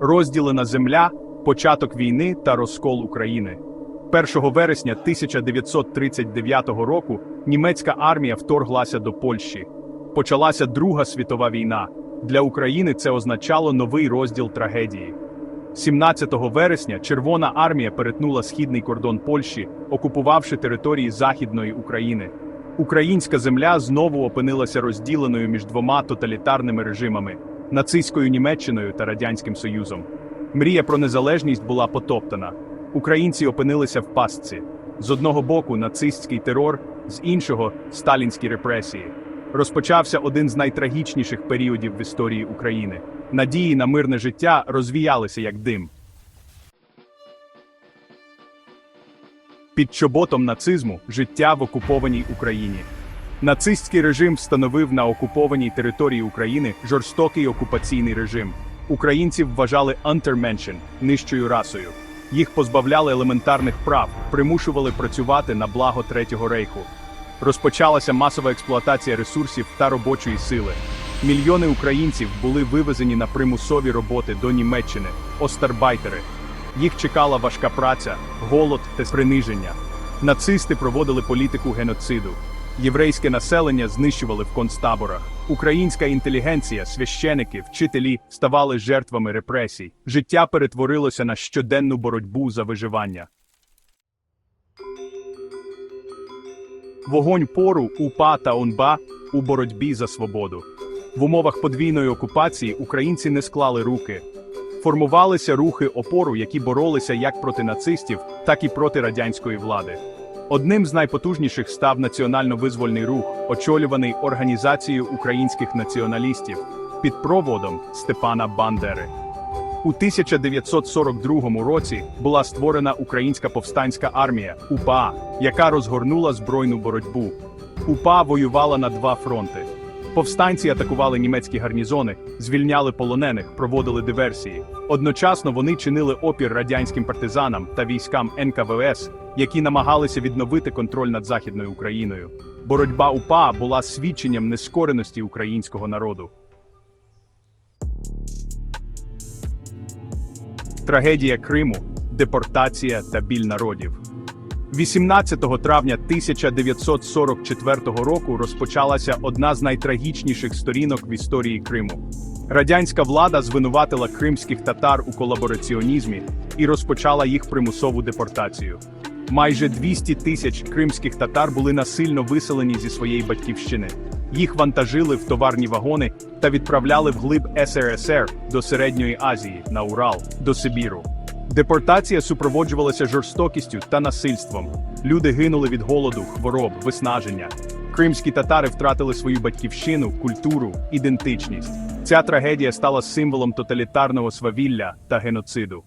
Розділена земля, початок війни та розкол України. 1 вересня 1939 року німецька армія вторглася до Польщі. Почалася Друга світова війна. Для України це означало новий розділ трагедії. 17 вересня Червона армія перетнула східний кордон Польщі, окупувавши території Західної України. Українська земля знову опинилася розділеною між двома тоталітарними режимами нацистською Німеччиною та Радянським Союзом. Мрія про незалежність була потоптана. Українці опинилися в пастці. З одного боку нацистський терор, з іншого сталінські репресії. Розпочався один з найтрагічніших періодів в історії України. Надії на мирне життя розвіялися як дим. Під чоботом нацизму життя в окупованій Україні. Нацистський режим встановив на окупованій території України жорстокий окупаційний режим. Українців вважали «untermenschen» – нижчою расою. Їх позбавляли елементарних прав, примушували працювати на благо Третього рейху. Розпочалася масова експлуатація ресурсів та робочої сили. Мільйони українців були вивезені на примусові роботи до Німеччини, остарбайтери. Їх чекала важка праця, голод та приниження. Нацисти проводили політику геноциду. Єврейське населення знищували в концтаборах. Українська інтелігенція, священики, вчителі ставали жертвами репресій. Життя перетворилося на щоденну боротьбу за виживання. Вогонь пору УПА та УНБА у боротьбі за свободу. В умовах подвійної окупації українці не склали руки. Формувалися рухи опору, які боролися як проти нацистів, так і проти радянської влади. Одним з найпотужніших став національно-визвольний рух, очолюваний Організацією українських націоналістів під проводом Степана Бандери. У 1942 році була створена Українська повстанська армія УПА, яка розгорнула збройну боротьбу. УПА воювала на два фронти. Повстанці атакували німецькі гарнізони, звільняли полонених, проводили диверсії. Одночасно вони чинили опір радянським партизанам та військам НКВС, які намагалися відновити контроль над Західною Україною. Боротьба УПА була свідченням нескореності українського народу. Трагедія Криму, депортація та біль народів. 18 травня 1944 року розпочалася одна з найтрагічніших сторінок в історії Криму. Радянська влада звинуватила кримських татар у колабораціонізмі і розпочала їх примусову депортацію. Майже 200 тисяч кримських татар були насильно виселені зі своєї батьківщини. Їх вантажили в товарні вагони та відправляли вглиб СРСР до Середньої Азії, на Урал, до Сибіру. Депортація супроводжувалася жорстокістю та насильством. Люди гинули від голоду, хвороб, виснаження. Кримські татари втратили свою батьківщину, культуру, ідентичність. Ця трагедія стала символом тоталітарного свавілля та геноциду.